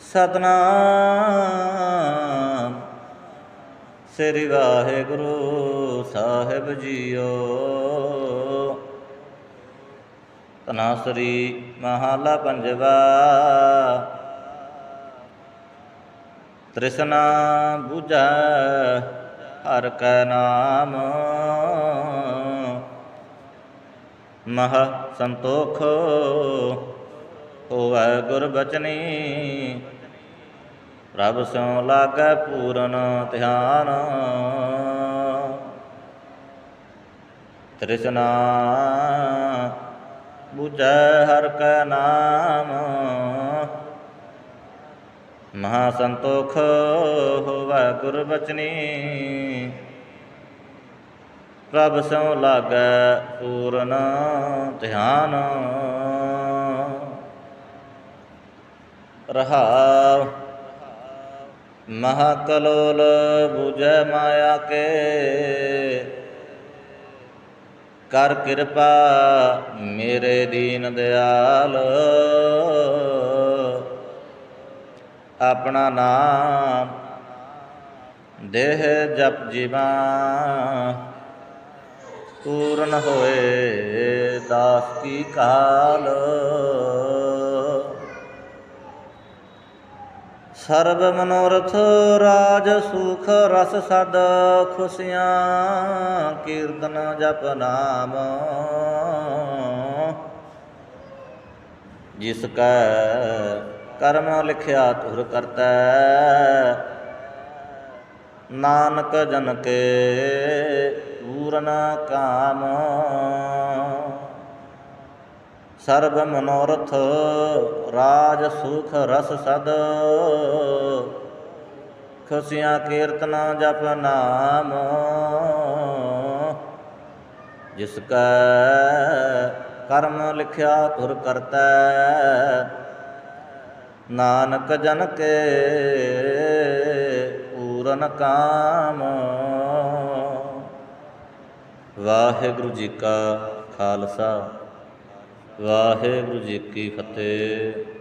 ਸਤਨਾਮ। ਸ੍ਰੀ ਵਾਹਿਗੁਰੂ ਸਾਹਿਬ ਜੀਓ। ਤਨਾਸਰੀ ਮਹਾਲਾ ਪੰਜਵਾ। ਤ੍ਰਿਸ਼ਨਾ 부ਜੈ ਹਰ ਕੈ ਨਾਮ। ਮਹ ਸੰਤੋਖ ਹੋਵੈ ਗੁਰ ਬਚਨੀ। ਪ੍ਰਭ ਸਿਉ ਲਾਗੈ ਪੂਰਨ ਧਿਆਨ। ਤ੍ਰਿਸ਼ਨਾ 부ਜੈ ਹਰ ਕੈ ਨਾਮ। ਮਹਾ ਸੰਤੋਖ ਹੋਵੈ ਗੁਰ ਬਚਨੀ। ਪ੍ਰਭ ਸਿਉ ਲਾਗੈ ਪੂਰਨ ਧਿਆਨ। ਰਹਾਉ। ਮਹਾ ਕਲੋਲ 부ਜੈ ਮਾਇਆ ਕੇ। ਕਰ ਕਿਰਪਾ ਮੇਰੇ ਦੀਨ ਦਿਆਲ। ਆਪਣਾ ਨਾਮ ਦੇਹ ਜਪ ਜੀਵਾ। ਪੂਰਨ ਹੋਏ ਦਾਸ ਕੀ ਕਾਲ। ਸਰਬ ਮਨੋਰਥ ਰਾਜ ਸੁਖ ਰਸ ਸਦ ਖੁਸ਼ੀਆਂ, ਕੀਰਤਨ ਜਪ ਨਾਮ। ਜਿਸ ਕੈ ਕਰਮ ਲਿਖਿਆ ਤੁਰ ਕਰਤਾ, ਨਾਨਕ ਜਨ ਕੇ ਪੂਰਨ ਕਾਮ। ਸਰਬ ਮਨੋਰਥ ਰਾਜ ਸੁਖ ਰਸ ਸਦ। ਖੁਸ਼ੀਆਂ ਕੀਰਤਨਾ ਜਪ ਨਾਮ। ਜਿਸ ਕੈ ਕਰਮ ਲਿਖਿਆ ਤੁਰ ਕਰਤਾ, ਨਾਨਕ ਜਨ ਕੇ ਪੂਰਨ ਕਾਮ। ਵਾਹਿਗੁਰੂ ਜੀ ਕਾ ਖਾਲਸਾ। ਵਾਹਿਗੁਰੂ ਜੀ ਕੀ ਫਤਿਹ।